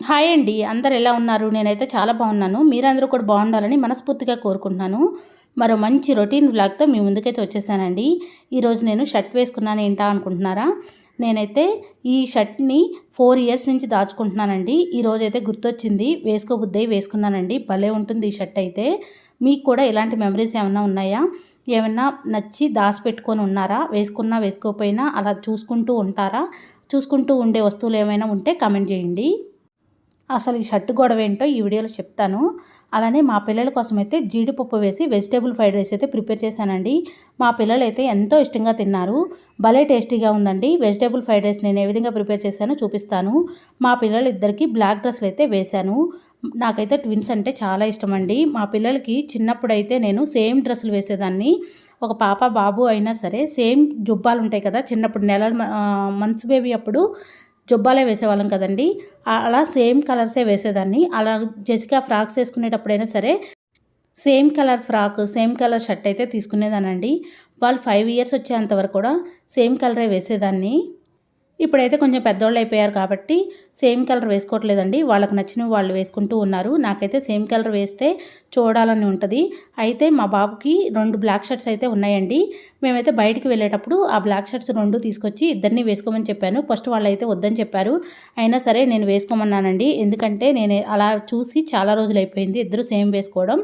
Hi అండి. అందరు ఎలా ఉన్నారు? నేనైతే చాలా బాగున్నాను. మీరందరూ కూడా బాగుండాలని మనస్ఫూర్తిగా కోరుకుంటున్నాను. మరో మంచి రొటీన్ బ్లాగ్తో మీ ముందుకైతే వచ్చేసానండి. ఈరోజు నేను షర్ట్ వేసుకున్నాను ఏంటా అనుకుంటున్నారా? నేనైతే ఈ షర్ట్ని ఫోర్ ఇయర్స్ నుంచి దాచుకుంటున్నానండి. ఈరోజు అయితే గుర్తొచ్చింది. వేసుకోబుద్దై వేసుకున్నానండి. భలే ఉంటుంది ఈ షర్ట్ అయితే. మీకు కూడా ఇలాంటి మెమరీస్ ఏమైనా ఉన్నాయా? ఏమైనా నచ్చి దాచిపెట్టుకొని ఉన్నారా? వేసుకున్నా వేసుకోకపోయినా అలా చూసుకుంటూ ఉంటారా? చూసుకుంటూ ఉండే వస్తువులు ఏమైనా ఉంటే కమెంట్ చేయండి. అసలు ఈ షర్ట్ గొడవ ఏంటో ఈ వీడియోలో చెప్తాను. అలానే మా పిల్లల కోసం అయితే జీడిపప్పు వేసి వెజిటేబుల్ ఫ్రైడ్ రైస్ అయితే ప్రిపేర్ చేశానండి. మా పిల్లలు అయితే ఎంతో ఇష్టంగా తిన్నారు. భలే టేస్టీగా ఉందండి. వెజిటేబుల్ ఫ్రైడ్ రైస్ నేను ఏ విధంగా ప్రిపేర్ చేశానో చూపిస్తాను. మా పిల్లలు ఇద్దరికి బ్లాక్ డ్రెస్లు అయితే వేశాను. నాకైతే ట్విన్స్ అంటే చాలా ఇష్టం అండి మా పిల్లలకి చిన్నప్పుడు అయితే నేను సేమ్ డ్రెస్సులు వేసేదాన్ని. ఒక పాప బాబు అయినా సరే సేమ్ జుబ్బాలు ఉంటాయి కదా చిన్నప్పుడు నెల మంత్స్ బేబీ అప్పుడు జుబ్బాలే వేసేవాళ్ళం కదండి. అలా సేమ్ కలర్సే వేసేదాన్ని. అలా జెసికా ఫ్రాక్స్ వేసుకునేటప్పుడైనా సరే same colour frock same colour shirt అయితే తీసుకునేదానండి. వాళ్ళు ఫైవ్ ఇయర్స్ వచ్చేంత వరకు కూడా సేమ్ కలరే వేసేదాన్ని. ఇప్పుడైతే కొంచెం పెద్దోళ్ళు అయిపోయారు కాబట్టి సేమ్ కలర్ వేసుకోవట్లేదండి. వాళ్ళకి నచ్చినవి వాళ్ళు వేసుకుంటూ ఉన్నారు. నాకైతే సేమ్ కలర్ వేస్తే చూడాలని ఉంటుంది. అయితే మా బాబుకి రెండు బ్లాక్ షర్ట్స్ అయితే ఉన్నాయండి. మేమైతే బయటికి వెళ్ళేటప్పుడు ఆ బ్లాక్ షర్ట్స్ రెండు తీసుకొచ్చి ఇద్దరిని వేసుకోమని చెప్పాను. ఫస్ట్ వాళ్ళు అయితే వద్దని చెప్పారు. అయినా సరే నేను వేసుకోమన్నానండి. ఎందుకంటే నేను అలా చూసి చాలా రోజులు అయిపోయింది ఇద్దరు సేమ్ వేసుకోవడం.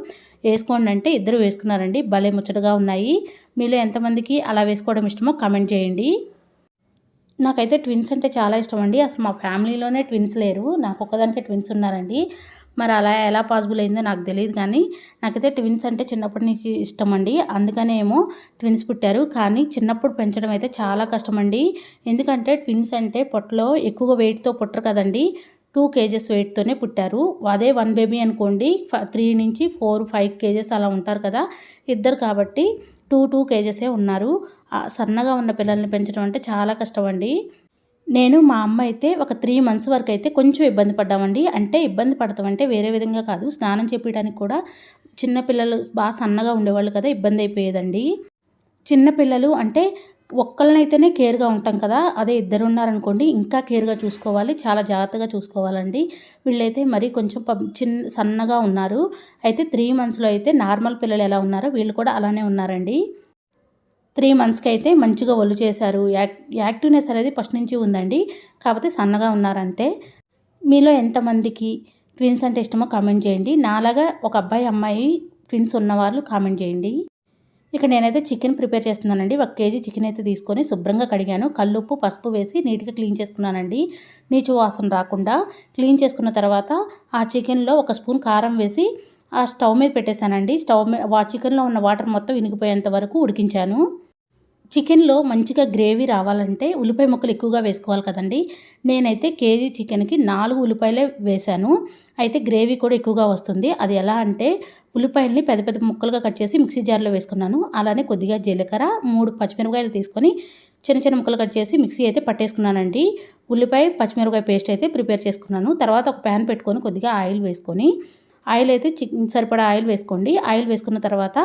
వేసుకోండి అంటే ఇద్దరు వేసుకున్నారండి. భలే ముచ్చటగా ఉన్నాయి. మీలో ఎంతమందికి అలా వేసుకోవడం ఇష్టమో కమెంట్ చేయండి. నాకైతే ట్విన్స్ అంటే చాలా ఇష్టం అండి. అసలు మా ఫ్యామిలీలోనే ట్విన్స్ లేరు. నాకు ఒక్కదానికే ట్విన్స్ ఉన్నారండి. మరి అలా ఎలా పాసిబుల్ అయిందో నాకు తెలియదు కానీ నాకైతే ట్విన్స్ అంటే చిన్నప్పటి నుంచి ఇష్టం అండి. అందుకనే ఏమో ట్విన్స్ పుట్టారు. కానీ చిన్నప్పుడు పెంచడం అయితే చాలా కష్టమండి ఎందుకంటే ట్విన్స్ అంటే పొట్టలో ఎక్కువగా వెయిట్తో పుట్టరు కదండి. టూ కేజెస్ వెయిట్తోనే పుట్టారు. అదే వన్ బేబీ అనుకోండి త్రీ నుంచి ఫోర్ ఫైవ్ కేజెస్ అలా ఉంటారు కదా. ఇద్దరు కాబట్టి టూ టూ కేజెసే ఉన్నారు. సన్నగా ఉన్న పిల్లల్ని పెంచడం అంటే చాలా కష్టం అండి నేను మా అమ్మ అయితే ఒక త్రీ మంత్స్ వరకు అయితే కొంచెం ఇబ్బంది పడ్డామండి. అంటే ఇబ్బంది పడతామంటే వేరే విధంగా కాదు. స్నానం చేపించడానికి కూడా చిన్నపిల్లలు బాగా సన్నగా ఉండేవాళ్ళు కదా ఇబ్బంది అయిపోయేదండి. చిన్నపిల్లలు అంటే ఒక్కళ్ళనైతేనే కేర్గా ఉంటాం కదా. అదే ఇద్దరు ఉన్నారనుకోండి ఇంకా కేర్గా చూసుకోవాలి చాలా జాగ్రత్తగా చూసుకోవాలండి. వీళ్ళైతే మరీ కొంచెం చిన్న సన్నగా ఉన్నారు. అయితే త్రీ మంత్స్లో అయితే నార్మల్ పిల్లలు ఎలా ఉన్నారో వీళ్ళు కూడా అలానే ఉన్నారండి. త్రీ మంత్స్కి అయితే మంచిగా ఒళ్ళు చేశారు. యాక్ యాక్టివ్నెస్ అనేది ఫస్ట్ నుంచి ఉందండి. కాకపోతే సన్నగా ఉన్నారంతే. మీలో ఎంతమందికి ట్విన్స్ అంటే ఇష్టమో కామెంట్ చేయండి. నాలాగా ఒక అబ్బాయి అమ్మాయి ట్విన్స్ ఉన్నవాళ్ళు కామెంట్ చేయండి. ఇక నేనైతే చికెన్ ప్రిపేర్ చేస్తున్నానండి. ఒక కేజీ చికెన్ అయితే తీసుకొని శుభ్రంగా కడిగాను. కల్లుప్పు పసుపు వేసి నీట్గా క్లీన్ చేసుకున్నానండి. నీచు వాసన రాకుండా క్లీన్ చేసుకున్న తర్వాత ఆ చికెన్లో ఒక స్పూన్ కారం వేసి ఆ స్టవ్ మీద పెట్టేశానండి. స్టవ్ మీద చికెన్లో ఉన్న వాటర్ మొత్తం ఇనిగిపోయేంత వరకు ఉడికించాను. చికెన్లో మంచిగా గ్రేవీ రావాలంటే ఉల్లిపాయ ముక్కలు ఎక్కువగా వేసుకోవాలి కదండి. నేనైతే కేజీ చికెన్కి నాలుగు ఉల్లిపాయలే వేశాను. అయితే గ్రేవీ కూడా ఎక్కువగా వస్తుంది. అది ఎలా అంటే ఉల్లిపాయల్ని పెద్ద పెద్ద ముక్కలుగా కట్ చేసి మిక్సీ జార్లో వేసుకున్నాను. అలానే కొద్దిగా జీలకర్ర మూడు పచ్చిమిరపకాయలు తీసుకొని చిన్న చిన్న ముక్కలు కట్ చేసి మిక్సీ అయితే పట్టేసుకున్నానండి. ఉల్లిపాయ పచ్చిమిరపకాయ పేస్ట్ అయితే ప్రిపేర్ చేసుకున్నాను. తర్వాత ఒక ప్యాన్ పెట్టుకొని కొద్దిగా ఆయిల్ వేసుకొని ఆయిల్ అయితే చికెన్ సరిపడా ఆయిల్ వేసుకోండి. ఆయిల్ వేసుకున్న తర్వాత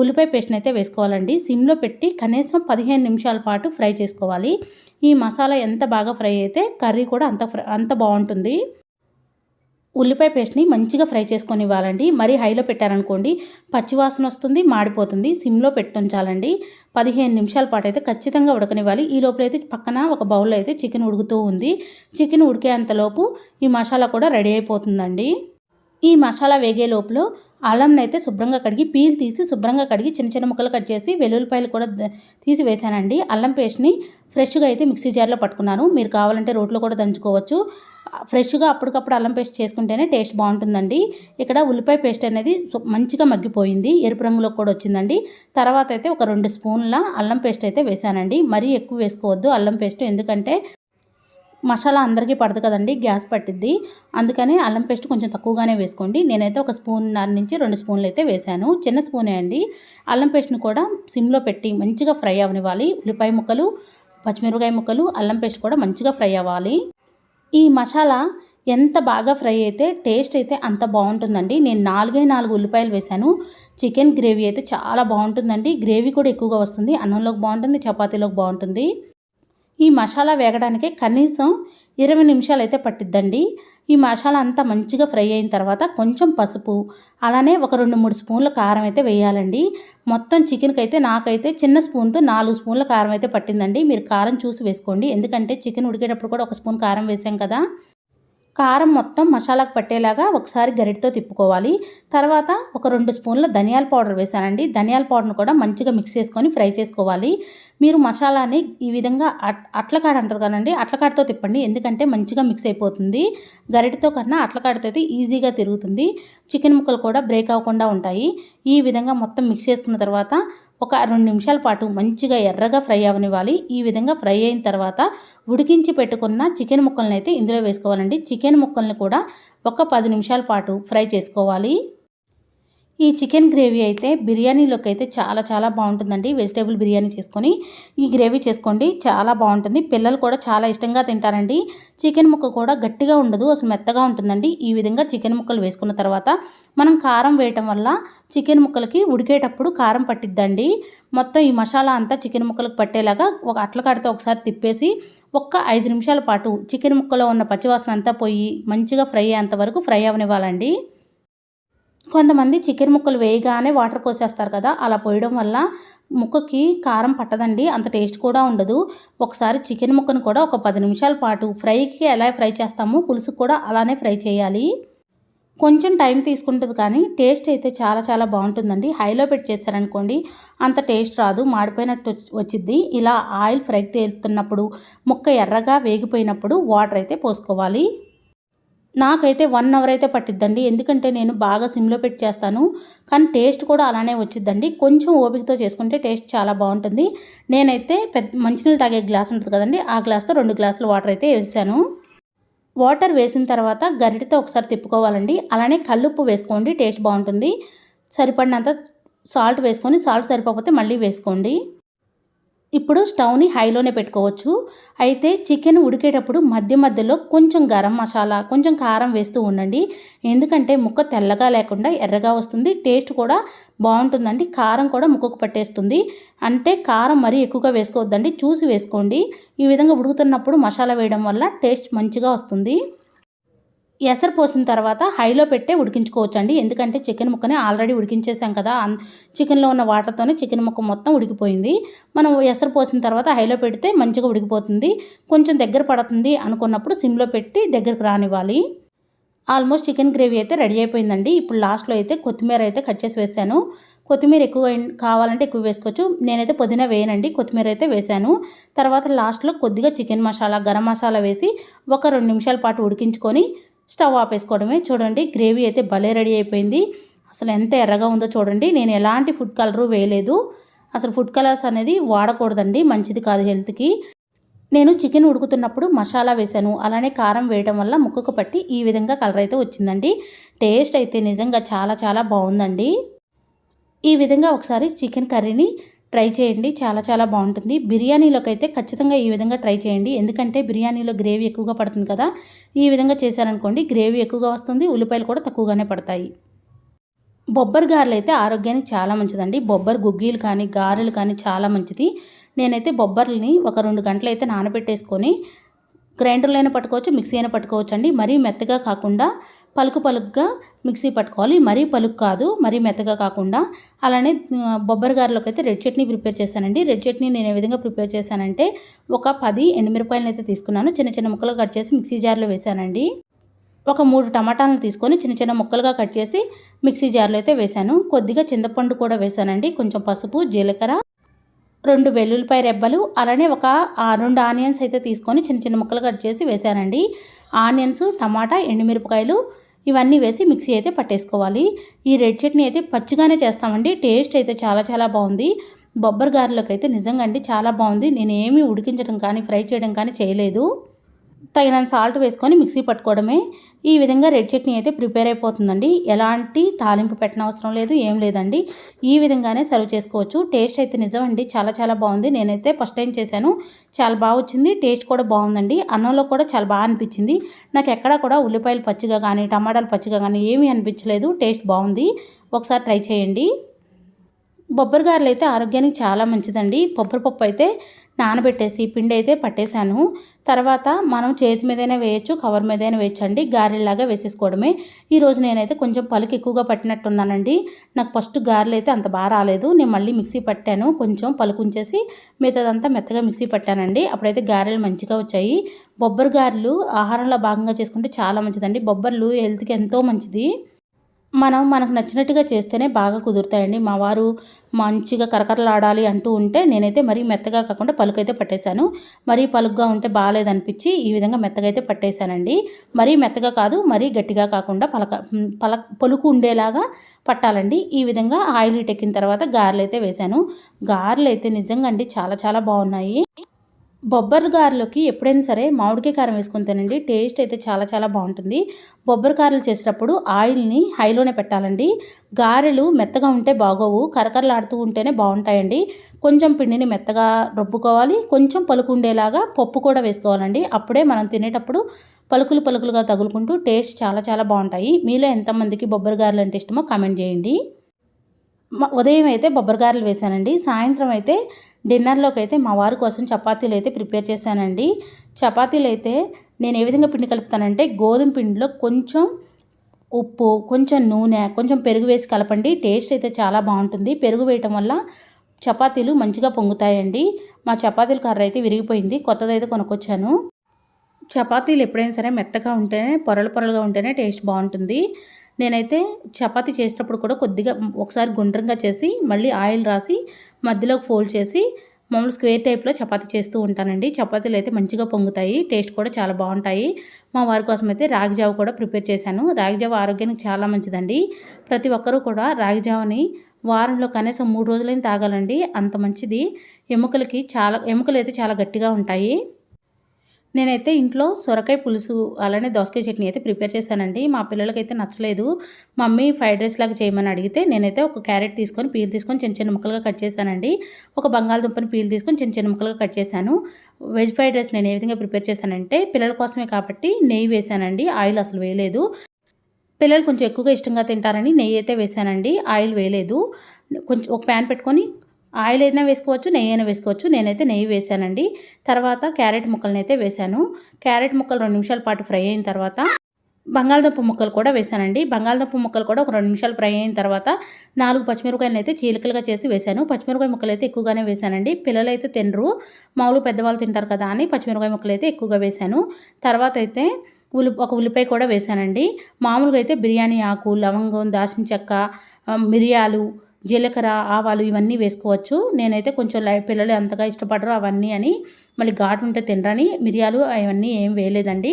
ఉల్లిపాయ పేస్ట్ని అయితే వేసుకోవాలండి. సిమ్లో పెట్టి కనీసం పదిహేను నిమిషాల పాటు ఫ్రై చేసుకోవాలి. ఈ మసాలా ఎంత బాగా ఫ్రై అయితే కర్రీ కూడా అంత అంత బాగుంటుంది. ఉల్లిపాయ పేస్ట్ని మంచిగా ఫ్రై చేసుకొని ఇవ్వాలండి మరీ హైలో పెట్టారనుకోండి పచ్చివాసన వస్తుంది మాడిపోతుంది. సిమ్లో పెట్టుంచాలండి పదిహేను నిమిషాల పాటు అయితే ఖచ్చితంగా ఉడకనివ్వాలి. ఈ లోపల అయితే పక్కన ఒక బౌల్లో అయితే చికెన్ ఉడుకుతూ ఉంది. చికెన్ ఉడికేంతలోపు ఈ మసాలా కూడా రెడీ అయిపోతుందండి. ఈ మసాలా వేగే లోపల అల్లంని అయితే శుభ్రంగా కడిగి పీల్ తీసి శుభ్రంగా కడిగి చిన్న చిన్న ముక్కలు కట్ చేసి వెల్లుల్లిపాయలు కూడా తీసి వేసానండి. అల్లం పేస్ట్ని ఫ్రెష్గా అయితే మిక్సీ జార్లో పట్టుకున్నాను. మీరు కావాలంటే రోట్లో కూడా దంచుకోవచ్చు. ఫ్రెష్గా అప్పటికప్పుడు అల్లం పేస్ట్ చేసుకుంటేనే టేస్ట్ బాగుంటుందండి. ఇక్కడ ఉల్లిపాయ పేస్ట్ అనేది మంచిగా మగ్గిపోయింది. ఎరుపు రంగులో కూడా వచ్చిందండి. తర్వాత అయితే ఒక రెండు స్పూన్ల అల్లం పేస్ట్ అయితే వేసానండి. మరీ ఎక్కువ వేసుకోవద్దు అల్లం పేస్ట్. ఎందుకంటే మసాలా అందరికీ పడదు కదండి గ్యాస్ పట్టిద్ది. అందుకని అల్లం పేస్ట్ కొంచెం తక్కువగానే వేసుకోండి. నేనైతే ఒక స్పూన్ నుంచి రెండు స్పూన్లు అయితే వేశాను. చిన్న స్పూనే అండి. అల్లం పేస్ట్ని కూడా సిమ్లో పెట్టి మంచిగా ఫ్రై అవనివ్వాలి. ఉల్లిపాయ ముక్కలు పచ్చిమిరపకాయ ముక్కలు అల్లం పేస్ట్ కూడా మంచిగా ఫ్రై అవ్వాలి. ఈ మసాలా ఎంత బాగా ఫ్రై అయితే టేస్ట్ అయితే అంత బాగుంటుందండి. నేను నాలుగే నాలుగు ఉల్లిపాయలు వేశాను. చికెన్ గ్రేవీ అయితే చాలా బాగుంటుందండి. గ్రేవీ కూడా ఎక్కువగా వస్తుంది. అన్నంలోకి బాగుంటుంది చపాతీలోకి బాగుంటుంది. ఈ మసాలా వేగడానికి కనీసం ఇరవై నిమిషాలు అయితే పట్టిద్దండి. ఈ మసాలా అంతా మంచిగా ఫ్రై అయిన తర్వాత కొంచెం పసుపు అలానే ఒక రెండు మూడు స్పూన్ల కారం అయితే వేయాలండి. మొత్తం చికెన్కి అయితే నాకైతే చిన్న స్పూన్తో నాలుగు స్పూన్ల కారం అయితే పట్టిందండి. మీరు కారం చూసి వేసుకోండి. ఎందుకంటే చికెన్ ఉడికేటప్పుడు కూడా ఒక స్పూన్ కారం వేసాం కదా. కారం మొత్తం మసాలాకు పట్టేలాగా ఒకసారి గరిటతో తిప్పుకోవాలి. తర్వాత ఒక రెండు స్పూన్ల ధనియాల పౌడర్ వేసానండి ధనియాల పౌడర్ను కూడా మంచిగా మిక్స్ చేసుకొని ఫ్రై చేసుకోవాలి. మీరు మసాలాని ఈ విధంగా అట్ అట్లకాడ అంటారు కదండి అట్లకాడతో తిప్పండి. ఎందుకంటే మంచిగా మిక్స్ అయిపోతుంది. గరిటతో కన్నా అట్లకాడతో అయితే ఈజీగా తిరుగుతుంది. చికెన్ ముక్కలు కూడా బ్రేక్ అవ్వకుండా ఉంటాయి. ఈ విధంగా మొత్తం మిక్స్ చేసుకున్న తర్వాత ఒక రెండు నిమిషాల పాటు మంచిగా ఎర్రగా ఫ్రై అవనివ్వాలి. ఈ విధంగా ఫ్రై అయిన తర్వాత ఉడికించి పెట్టుకున్న చికెన్ ముక్కలను అయితే ఇందులో వేసుకోవాలండి. చికెన్ ముక్కల్ని కూడా ఒక పది నిమిషాల పాటు ఫ్రై చేసుకోవాలి. ఈ చికెన్ గ్రేవీ అయితే బిర్యానీలోకి అయితే చాలా చాలా బాగుంటుందండి. వెజిటేబుల్ బిర్యానీ చేసుకొని ఈ గ్రేవీ చేసుకోండి. చాలా బాగుంటుంది. పిల్లలు కూడా చాలా ఇష్టంగా తింటారండి. చికెన్ ముక్క కూడా గట్టిగా ఉండదు అసలు మెత్తగా ఉంటుందండి. ఈ విధంగా చికెన్ ముక్కలు వేసుకున్న తర్వాత మనం కారం వేయటం వల్ల చికెన్ ముక్కలకి ఉడికేటప్పుడు కారం పట్టిద్దండి. మొత్తం ఈ మసాలా అంతా చికెన్ ముక్కలకు పట్టేలాగా ఒక అట్ల కాడితో ఒకసారి తిప్పేసి ఒక్క ఐదు నిమిషాల పాటు చికెన్ ముక్కలో ఉన్న పచ్చివాసన అంతా పోయి మంచిగా ఫ్రై అయ్యేంత వరకు ఫ్రై అవనివ్వాలండి. కొంతమంది చికెన్ ముక్కలు వేయగానే వాటర్ పోసేస్తారు కదా అలా పోయడం వల్ల ముక్కకి కారం పట్టదండి అంత టేస్ట్ కూడా ఉండదు. ఒకసారి చికెన్ ముక్కను కూడా ఒక పది నిమిషాల పాటు ఫ్రైకి ఎలా ఫ్రై చేస్తామో పులుసు కూడా అలానే ఫ్రై చేయాలి. కొంచెం టైం తీసుకుంటుంది కానీ టేస్ట్ అయితే చాలా చాలా బాగుంటుందండి. హైలో పెట్టి చేశారనుకోండి అంత టేస్ట్ రాదు మాడిపోయినట్టు వచ్చింది ఇలా ఆయిల్ ఫ్రైకి తేలుతున్నప్పుడు ముక్క ఎర్రగా వేగిపోయినప్పుడు వాటర్ అయితే పోసుకోవాలి. నాకైతే వన్ అవర్ అయితే పట్టిద్దండి. ఎందుకంటే నేను బాగా సిమ్లో పెట్టి చేస్తాను. కానీ టేస్ట్ కూడా అలానే వచ్చిద్దండి. కొంచెం ఓపికతో చేసుకుంటే టేస్ట్ చాలా బాగుంటుంది. నేనైతే పెద్ద మంచినీళ్ళు తాగే గ్లాస్ ఉంటుంది కదండి ఆ గ్లాస్తో రెండు గ్లాసులు వాటర్ అయితే వేసాను. వాటర్ వేసిన తర్వాత గరిటతో ఒకసారి తిప్పుకోవాలండి. అలానే కల్లుప్పు వేసుకోండి టేస్ట్ బాగుంటుంది. సరిపడినంత సాల్ట్ వేసుకొని సాల్ట్ సరిపోతే మళ్ళీ వేసుకోండి. ఇప్పుడు స్టవ్ని హైలోనే పెట్టుకోవచ్చు. అయితే చికెన్ ఉడికేటప్పుడు మధ్య మధ్యలో కొంచెం గరం మసాలా కొంచెం కారం వేస్తూ ఉండండి. ఎందుకంటే ముక్క తెల్లగా లేకుండా ఎర్రగా వస్తుంది. టేస్ట్ కూడా బాగుంటుందండి. కారం కూడా ముక్కకు పట్టేస్తుంది. అంటే కారం మరీ ఎక్కువగా వేసుకోవద్దండి. చూసి వేసుకోండి. ఈ విధంగా ఉడుకుతున్నప్పుడు మసాలా వేయడం వల్ల టేస్ట్ మంచిగా వస్తుంది. ఎసరు పోసిన తర్వాత హైలో పెట్టే ఉడికించుకోవచ్చు అండి ఎందుకంటే చికెన్ ముక్కని ఆల్రెడీ ఉడికించేసాం కదా చికెన్లో ఉన్న వాటర్తోనే చికెన్ ముక్క మొత్తం ఉడికిపోయింది. మనం ఎసరు పోసిన తర్వాత హైలో పెడితే మంచిగా ఉడికిపోతుంది. కొంచెం దగ్గర పడుతుంది అనుకున్నప్పుడు సిమ్లో పెట్టి దగ్గరకు రానివ్వాలి. ఆల్మోస్ట్ చికెన్ గ్రేవీ అయితే రెడీ అయిపోయిందండి. ఇప్పుడు లాస్ట్లో అయితే కొత్తిమీర అయితే కట్ చేసి వేసాను. కొత్తిమీర ఎక్కువ కావాలంటే ఎక్కువ వేసుకోవచ్చు. నేనైతే పుదీనా వేయనండి కొత్తిమీర అయితే వేసాను. తర్వాత లాస్ట్లో కొద్దిగా చికెన్ మసాలా గరం మసాలా వేసి ఒక రెండు నిమిషాల పాటు ఉడికించుకొని స్టవ్ ఆపేసుకోవడమే. చూడండి గ్రేవీ అయితే భలే రెడీ అయిపోయింది. అసలు ఎంత ఎర్రగా ఉందో చూడండి. నేను ఎలాంటి ఫుడ్ కలరు వేయలేదు. అసలు ఫుడ్ కలర్స్ అనేది వాడకూడదండి. మంచిది కాదు హెల్త్కి. నేను చికెన్ ఉడుకుతున్నప్పుడు మసాలా వేశాను. అలానే కారం వేయడం వల్ల ముక్కకు పట్టి ఈ విధంగా కలర్ అయితే వచ్చిందండి. టేస్ట్ అయితే నిజంగా చాలా చాలా బాగుందండి. ఈ విధంగా ఒకసారి చికెన్ కర్రీని ట్రై చేయండి. చాలా చాలా బాగుంటుంది. బిర్యానీలోకి అయితే ఖచ్చితంగా ఈ విధంగా ట్రై చేయండి. ఎందుకంటే బిర్యానీలో గ్రేవీ ఎక్కువగా పడుతుంది కదా. ఈ విధంగా చేశారనుకోండి గ్రేవీ ఎక్కువగా వస్తుంది ఉల్లిపాయలు కూడా తక్కువగానే పడతాయి. బొబ్బరి గారెలు అయితే ఆరోగ్యానికి చాలా మంచిదండి. బొబ్బరి గుగ్గీలు కానీ గారెలు కానీ చాలా మంచిది. నేనైతే బొబ్బర్లని ఒక రెండు గంటలు అయితే నానబెట్టేసుకొని గ్రైండర్లో అయినా పట్టుకోవచ్చు మిక్సీ అయినా పట్టుకోవచ్చు అండి మరీ మెత్తగా కాకుండా పలుకు పలుకుగా మిక్సీ పట్టుకోవాలి. మరీ పలుకు కాదు మరీ మెత్తగా కాకుండా అలానే బొబ్బరి గారెలోకి అయితే రెడ్ చట్నీ ప్రిపేర్ చేశానండి. రెడ్ చట్నీ నేను ఏ విధంగా ప్రిపేర్ చేశానంటే ఒక పది ఎండుమిరపాయలను అయితే తీసుకున్నాను. చిన్న చిన్న ముక్కలు కట్ చేసి మిక్సీ జార్లో వేశానండి. ఒక మూడు టమాటాలను తీసుకొని చిన్న చిన్న ముక్కలుగా కట్ చేసి మిక్సీ జార్లో అయితే వేశాను. కొద్దిగా చింతపండు కూడా వేశానండి. కొంచెం పసుపు జీలకర్ర రెండు వెల్లుల్లిపాయ రెబ్బలు అలానే ఒక రెండు ఆనియన్స్ అయితే తీసుకొని చిన్న చిన్న ముక్కలు కట్ చేసి వేశానండి. ఆనియన్స్ టమాటా ఎండుమిరపకాయలు ఇవన్నీ వేసి మిక్సీ అయితే పట్టేసుకోవాలి. ఈ రెడ్ చట్నీ అయితే పచ్చిగానే చేస్తామండి. టేస్ట్ అయితే చాలా చాలా బాగుంది. బొబ్బర్ గారెలోకి అయితే నిజంగా అండి చాలా బాగుంది. నేనేమి ఉడికించడం కానీ ఫ్రై చేయడం కానీ చేయలేదు. తగినంత సాల్ట్ వేసుకొని మిక్సీ పట్టుకోవడమే. ఈ విధంగా రెడ్ చట్నీ అయితే ప్రిపేర్ అయిపోతుందండి. ఎలాంటి తాలింపు పెట్టిన అవసరం లేదు ఏం లేదండి. ఈ విధంగానే సర్వ్ చేసుకోవచ్చు. టేస్ట్ అయితే నిజమండి. చాలా చాలా బాగుంది. నేనైతే ఫస్ట్ టైం చేశాను. చాలా బాగా వచ్చింది. టేస్ట్ కూడా బాగుందండి. అన్నంలో కూడా చాలా బాగా అనిపించింది. నాకు ఎక్కడా కూడా ఉల్లిపాయలు పచ్చిగా కానీ టమాటాలు పచ్చిగా కానీ ఏమీ అనిపించలేదు. టేస్ట్ బాగుంది. ఒకసారి ట్రై చేయండి. బొబ్బరి గారెలు అయితే ఆరోగ్యానికి చాలా మంచిదండి. బొబ్బరి పప్పు అయితే నానబెట్టేసి పిండి అయితే పట్టేశాను. తర్వాత మనం చేతి మీదైనా వేయచ్చు కవర్ మీదైనా వేయచ్చండి. గారెలాగా వేసేసుకోవడమే. ఈరోజు నేనైతే కొంచెం పలుకు ఎక్కువగా పట్టినట్టున్నానండి. నాకు ఫస్ట్ గారెలు అయితే అంత బాగా రాలేదు. నేను మళ్ళీ మిక్సీ పట్టాను. కొంచెం పలుకుంచేసి మిగతాదంతా మెత్తగా మిక్సీ పట్టానండి. అప్పుడైతే గారెలు మంచిగా వచ్చాయి. బొబ్బరి గారెలు ఆహారంలో భాగంగా చేసుకుంటే చాలా మంచిదండి. బొబ్బర్లు హెల్త్కి ఎంతో మంచిది. మనం మనకు నచ్చినట్టుగా చేస్తేనే బాగా కుదురుతాయండి. మా వారు మంచిగా కరకరలాడాలి అంటూ ఉంటే నేనైతే మరీ మెత్తగా కాకుండా పలుకైతే పట్టేశాను. మరీ పలుగ్గా ఉంటే బాగాలేదనిపించి ఈ విధంగా మెత్తగా అయితే పట్టేశానండి. మరీ మెత్తగా కాదు మరీ గట్టిగా కాకుండా పలక పల పలుకు ఉండేలాగా పట్టాలండి. ఈ విధంగా ఆయిల్ ఎక్కిన తర్వాత గారెలు అయితే వేశాను. గారెలు అయితే నిజంగా అండి చాలా చాలా బాగున్నాయి. బొబ్బరి గారెలోకి ఎప్పుడైనా సరే మామిడికాయ కారం వేసుకుని తినండి. టేస్ట్ అయితే చాలా చాలా బాగుంటుంది. బొబ్బరి గారెలు చేసేటప్పుడు ఆయిల్ని హైలోనే పెట్టాలండి. గారెలు మెత్తగా ఉంటే బాగోవు కరకరలాడుతూ ఉంటేనే బాగుంటాయండి. కొంచెం పిండిని మెత్తగా రుబ్బుకోవాలి. కొంచెం పలుకు ఉండేలాగా పప్పు కూడా వేసుకోవాలండి. అప్పుడే మనం తినేటప్పుడు పలుకులు పలుకులుగా తగులుకుంటూ టేస్ట్ చాలా చాలా బాగుంటాయి. మీలో ఎంతమందికి బొబ్బరి గారెలు అంటే ఇష్టమో కామెంట్ చేయండి. ఉదయం అయితే బొబ్బరి గారెలు వేశానండి. సాయంత్రం అయితే డిన్నర్లోకి అయితే మా వారి కోసం చపాతీలు అయితే ప్రిపేర్ చేశానండి. చపాతీలు అయితే నేను ఏ విధంగా పిండి కలుపుతానంటే గోధుమ పిండిలో కొంచెం ఉప్పు కొంచెం నూనె కొంచెం పెరుగు వేసి కలపండి. టేస్ట్ అయితే చాలా బాగుంటుంది. పెరుగు వేయటం వల్ల చపాతీలు మంచిగా పొంగుతాయండి. మా చపాతీల కర్ర అయితే విరిగిపోయింది. కొత్తదైతే కొనుక్కొచ్చాను. చపాతీలు ఎప్పుడైనా సరే మెత్తగా ఉంటేనే పొరలు పొరలుగా ఉంటేనే టేస్ట్ బాగుంటుంది. నేనైతే చపాతీ చేసేటప్పుడు కూడా కొద్దిగా ఒకసారి గుండ్రంగా చేసి మళ్ళీ ఆయిల్ రాసి మధ్యలోకి ఫోల్డ్ చేసి మామూలు స్క్వేర్ టైప్లో చపాతీ చేస్తూ ఉంటానండి. చపాతీలు అయితే మంచిగా పొంగుతాయి టేస్ట్ కూడా చాలా బాగుంటాయి. మా వారి కోసం అయితే రాగిజావ కూడా ప్రిపేర్ చేశాను. రాగిజావ ఆరోగ్యానికి చాలా మంచిదండి. ప్రతి ఒక్కరూ కూడా రాగిజావని వారంలో కనీసం మూడు రోజులైనా తాగాలండి. అంత మంచిది. ఎముకలకి చాలా ఎముకలు అయితే చాలా గట్టిగా ఉంటాయి. నేనైతే ఇంట్లో సొరకాయ పులుసు అలానే దోసకాయ చట్నీ అయితే ప్రిపేర్ చేశానండి. మా పిల్లలకైతే నచ్చలేదు. మమ్మీ ఫ్రైడ్ రైస్ లాగా చేయమని అడిగితే నేనైతే ఒక క్యారెట్ తీసుకొని పీల్ తీసుకొని చిన్న చిన్న ముక్కలుగా కట్ చేశానండి. ఒక బంగాళదుంపని పీల్ తీసుకొని చిన్న చిన్న ముక్కలుగా కట్ చేశాను. వెజ్ ఫ్రైడ్ రైస్ నేను ఏ విధంగా ప్రిపేర్ చేశానంటే పిల్లల కోసమే కాబట్టి నెయ్యి వేశానండి. ఆయిల్ అసలు వేయలేదు. పిల్లలు కొంచెం ఎక్కువగా ఇష్టంగా తింటారని నెయ్యి అయితే వేశానండి. ఆయిల్ వేయలేదు. కొంచెం ఒక ప్యాన్ పెట్టుకొని ఆయిల్ అయినా వేసుకోవచ్చు నెయ్యి అయినా వేసుకోవచ్చు. నేనైతే నెయ్యి వేసానండి. తర్వాత క్యారెట్ ముక్కలను అయితే వేశాను క్యారెట్ ముక్కలు రెండు నిమిషాల పాటు ఫ్రై అయిన తర్వాత బంగాళదుంప ముక్కలు కూడా వేశానండి బంగాళదుంప ముక్కలు కూడా ఒక రెండు నిమిషాలు ఫ్రై అయిన తర్వాత నాలుగు పచ్చిమిరపకాయలు అయితే చీలికలుగా చేసి వేశాను పచ్చిమిరపకాయ ముక్కలు అయితే ఎక్కువగానే వేశానండి పిల్లలు అయితే తినరు. మామూలు పెద్దవాళ్ళు తింటారు కదా అని పచ్చిమిరపకాయ ముక్కలు అయితే ఎక్కువగా వేశాను తర్వాత అయితే ఉల్లి ఒక ఉల్లిపాయ కూడా వేశానండి మామూలుగా అయితే బిర్యానీ ఆకు లవంగం దాసిన చెక్క మిరియాలు జీలకర్ర ఆవాలు ఇవన్నీ వేసుకోవచ్చు. నేనైతే కొంచెం లై పిల్లలు అంతగా ఇష్టపడరు అవన్నీ అని మళ్ళీ ఘాటు ఉంటే తినరని మిరియాలు అవన్నీ ఏం వేయలేదండి.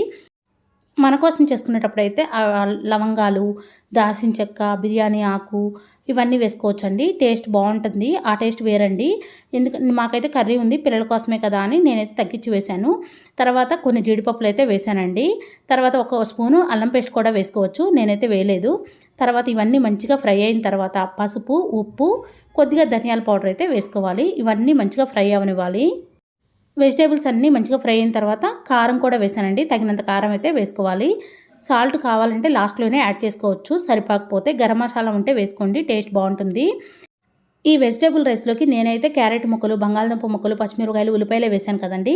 మన కోసం చేసుకునేటప్పుడు అయితే లవంగాలు దాల్చిన చెక్క బిర్యానీ ఆకు ఇవన్నీ వేసుకోవచ్చండి. టేస్ట్ బాగుంటుంది. ఆ టేస్ట్ వేరండి. ఎందుకంటే మాకైతే కర్రీ ఉంది పిల్లల కోసమే కదా అని నేనైతే తగ్గించి వేశాను. తర్వాత కొన్ని జీడిపప్పులు అయితే వేశానండి. తర్వాత ఒక స్పూను అల్లం పేస్ట్ కూడా వేసుకోవచ్చు. నేనైతే వేయలేదు. తర్వాత ఇవన్నీ మంచిగా ఫ్రై అయిన తర్వాత పసుపు ఉప్పు కొద్దిగా ధనియాల పౌడర్ అయితే వేసుకోవాలి. ఇవన్నీ మంచిగా ఫ్రై అవనివ్వాలి. వెజిటేబుల్స్ అన్నీ మంచిగా ఫ్రై అయిన తర్వాత కారం కూడా వేసానండి. తగినంత కారం అయితే వేసుకోవాలి. సాల్ట్ కావాలంటే లాస్ట్లోనే యాడ్ చేసుకోవచ్చు. సరిపోకపోతే గరం మసాలా ఉంటే వేసుకోండి. టేస్ట్ బాగుంటుంది. ఈ వెజిటేబుల్ రైస్లోకి నేనైతే క్యారెట్ ముక్కలు బంగాళదుంప ముక్కలు పచ్చిమిరకాయలు ఉల్లిపాయలు వేసాను కదండి.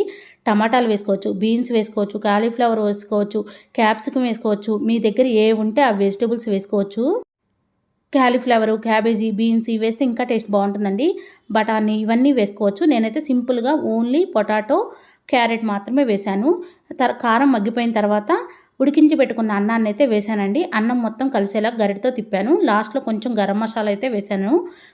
టమాటాలు వేసుకోవచ్చు బీన్స్ వేసుకోవచ్చు కాలీఫ్లవర్ వేసుకోవచ్చు క్యాప్సికమ్ వేసుకోవచ్చు మీ దగ్గర ఏ ఉంటే ఆ వెజిటేబుల్స్ వేసుకోవచ్చు. క్యాలీఫ్లవరు క్యాబేజీ బీన్స్ ఇవి వేస్తే ఇంకా టేస్ట్ బాగుంటుందండి. బఠానీ ఇవన్నీ వేసుకోవచ్చు. నేనైతే సింపుల్గా ఓన్లీ పొటాటో క్యారెట్ మాత్రమే వేశాను. కారం మగ్గిపోయిన తర్వాత ఉడికించి పెట్టుకున్న అన్నాన్ని అయితే వేసానండి అన్నం మొత్తం కలిసేలా గరిటతో తిప్పాను. లాస్ట్లో కొంచెం గరం మసాలా అయితే వేసాను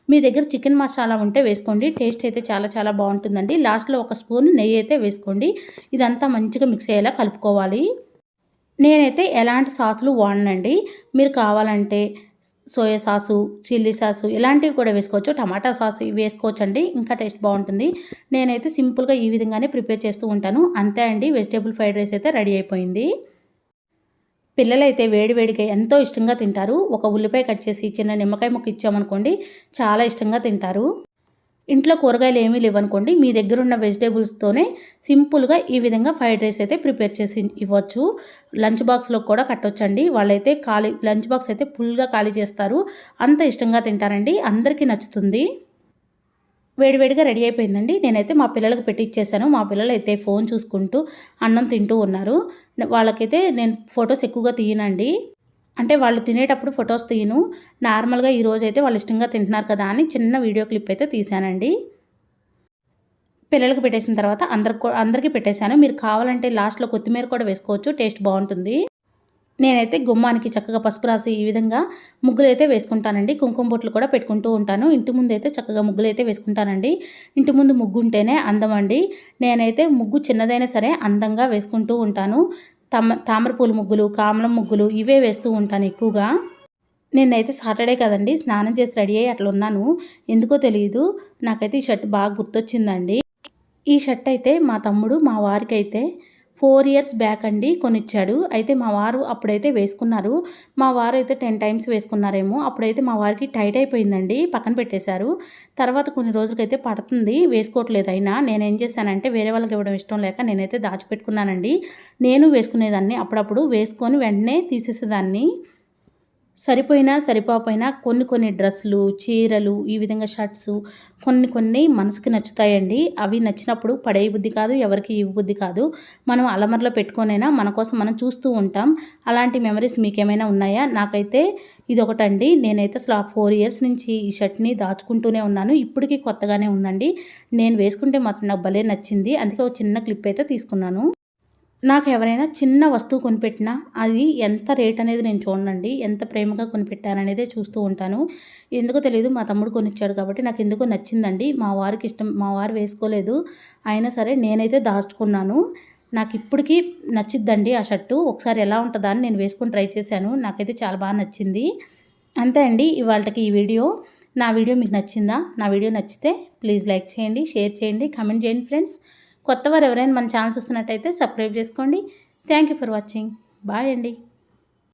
మీ దగ్గర చికెన్ మసాలా ఉంటే వేసుకోండి. టేస్ట్ అయితే చాలా చాలా బాగుంటుందండి. లాస్ట్లో ఒక స్పూన్ నెయ్యి అయితే వేసుకోండి. ఇదంతా మంచిగా మిక్స్ అయ్యేలా కలుపుకోవాలి. నేనైతే ఎలాంటి సాసులు వాడనండి. మీరు కావాలంటే సోయా సాసు చిల్లీ సాసు ఇలాంటివి కూడా వేసుకోవచ్చు. టమాటా సాసు ఇవి వేసుకోవచ్చు అండి ఇంకా టేస్ట్ బాగుంటుంది. నేనైతే సింపుల్గా ఈ విధంగానే ప్రిపేర్ చేస్తూ ఉంటాను. అంతే అండి. వెజిటేబుల్ ఫ్రైడ్ రైస్ అయితే రెడీ అయిపోయింది. పిల్లలైతే వేడివేడిగా ఎంతో ఇష్టంగా తింటారు. ఒక ఉల్లిపాయ కట్ చేసి చిన్న నిమ్మకాయ ముక్క ఇచ్చామనుకోండి చాలా ఇష్టంగా తింటారు. ఇంట్లో కూరగాయలు ఏమీ లేవనుకోండి మీ దగ్గర ఉన్న వెజిటేబుల్స్తోనే సింపుల్గా ఈ విధంగా ఫ్రైడ్ రైస్ అయితే ప్రిపేర్ చేసి ఇవ్వచ్చు. లంచ్ బాక్స్లో కూడా కట్టొచ్చండి. వాళ్ళైతే ఖాళీ లంచ్ బాక్స్ అయితే ఫుల్గా ఖాళీ చేస్తారు. అంత ఇష్టంగా తింటారండి. అందరికీ నచ్చుతుంది. వేడివేడిగా రెడీ అయిపోయిందండి. నేనైతే మా పిల్లలకు పెట్టి ఇచ్చేసాను. మా పిల్లలు అయితే ఫోన్ చూసుకుంటూ అన్నం తింటూ ఉన్నారు. వాళ్ళకైతే నేను ఫొటోస్ ఎక్కువగా తీయనండి. అంటే వాళ్ళు తినేటప్పుడు ఫొటోస్ తీయను. నార్మల్గా ఈరోజు అయితే వాళ్ళు ఇష్టంగా తింటున్నారు కదా అని చిన్న వీడియో క్లిప్ అయితే తీశానండి. పిల్లలకు పెట్టేసిన తర్వాత అందరికి అందరికీ పెట్టేశాను. మీరు కావాలంటే లాస్ట్లో కొత్తిమీర కూడా వేసుకోవచ్చు. టేస్ట్ బాగుంటుంది. నేనైతే గుమ్మానికి చక్కగా పసుపు రాసి ఈ విధంగా ముగ్గులు అయితే వేసుకుంటానండి. కుంకుమ బొట్లు కూడా పెట్టుకుంటూ ఉంటాను. ఇంటి ముందు అయితే చక్కగా ముగ్గులు అయితే వేసుకుంటానండి. ఇంటి ముందు ముగ్గు ఉంటేనే అందం అండి నేనైతే ముగ్గు చిన్నదైనా సరే అందంగా వేసుకుంటూ ఉంటాను. తమ తామరపూల ముగ్గులు కామలం ముగ్గులు ఇవే వేస్తూ ఉంటాను ఎక్కువగా. నేనైతే సాటర్డే కదండి స్నానం చేసి రెడీ అయ్యి అట్లా ఉన్నాను. ఎందుకో తెలియదు నాకైతే ఈ షర్ట్ బాగా గుర్తొచ్చిందండి. ఈ షర్ట్ అయితే మా తమ్ముడు మా వారికి అయితే ఫోర్ ఇయర్స్ బ్యాక్ అండి కొనిచ్చాడు. అయితే మా వారు అప్పుడైతే వేసుకున్నారు. మా వారు అయితే టెన్ టైమ్స్ వేసుకున్నారేమో. అప్పుడైతే మా వారికి టైట్ అయిపోయిందండి. పక్కన పెట్టేశారు. తర్వాత కొన్ని రోజులకైతే పడుతుంది. వేసుకోవట్లేదు అయినా. నేను ఏం చేశానంటే వేరే వాళ్ళకి ఇవ్వడం ఇష్టం లేక నేనైతే దాచిపెట్టుకున్నానండి. నేను వేసుకునేదాన్ని అప్పుడప్పుడు. వేసుకొని వెంటనే తీసేసేదాన్ని. సరిపోయినా సరిపోకపోయినా కొన్ని కొన్ని డ్రెస్సులు చీరలు ఈ విధంగా షర్ట్స్ కొన్ని కొన్ని మనసుకి నచ్చుతాయండి. అవి నచ్చినప్పుడు పడే బుద్ధి కాదు ఎవరికి ఇవి బుద్ధి కాదు. మనం అలమరలో పెట్టుకొనైనా మన కోసం మనం చూస్తూ ఉంటాం. అలాంటి మెమరీస్ మీకేమైనా ఉన్నాయా? నాకైతే ఇది ఒకటండి నేనైతే అసలు ఆ ఫోర్ ఇయర్స్ నుంచి ఈ షర్ట్ని దాచుకుంటూనే ఉన్నాను. ఇప్పటికీ కొత్తగానే ఉందండి. నేను వేసుకుంటే మాత్రం నాకు భలే నచ్చింది. అందుకే ఒక చిన్న క్లిప్ అయితే తీసుకున్నాను. నాకు ఎవరైనా చిన్న వస్తువు కొనిపెట్టినా అది ఎంత రేట్ అనేది నేను చూడండి ఎంత ప్రేమగా కొనిపెట్టాననేది చూస్తూ ఉంటాను. ఎందుకో తెలియదు మా తమ్ముడు కొనిచ్చాడు కాబట్టి నాకు ఎందుకో నచ్చిందండి. మా వారికి ఇష్టం మా వారు వేసుకోలేదు. అయినా సరే నేనైతే దాచుకున్నాను. నాకు ఇప్పటికీ నచ్చిద్దండి ఆ షర్టు. ఒకసారి ఎలా ఉంటుందా అని నేను వేసుకొని ట్రై చేశాను. నాకైతే చాలా బాగా నచ్చింది. అంతే అండి ఇవాళకి ఈ వీడియో. నా వీడియో మీకు నచ్చిందా? నా వీడియో నచ్చితే ప్లీజ్ లైక్ చేయండి షేర్ చేయండి కమెంట్ చేయండి ఫ్రెండ్స్. కొత్తవారు ఎవరైనా మన ఛానల్ చూస్తున్నట్టయితే సబ్స్క్రైబ్ చేసుకోండి. Thank you for watching bye అండి.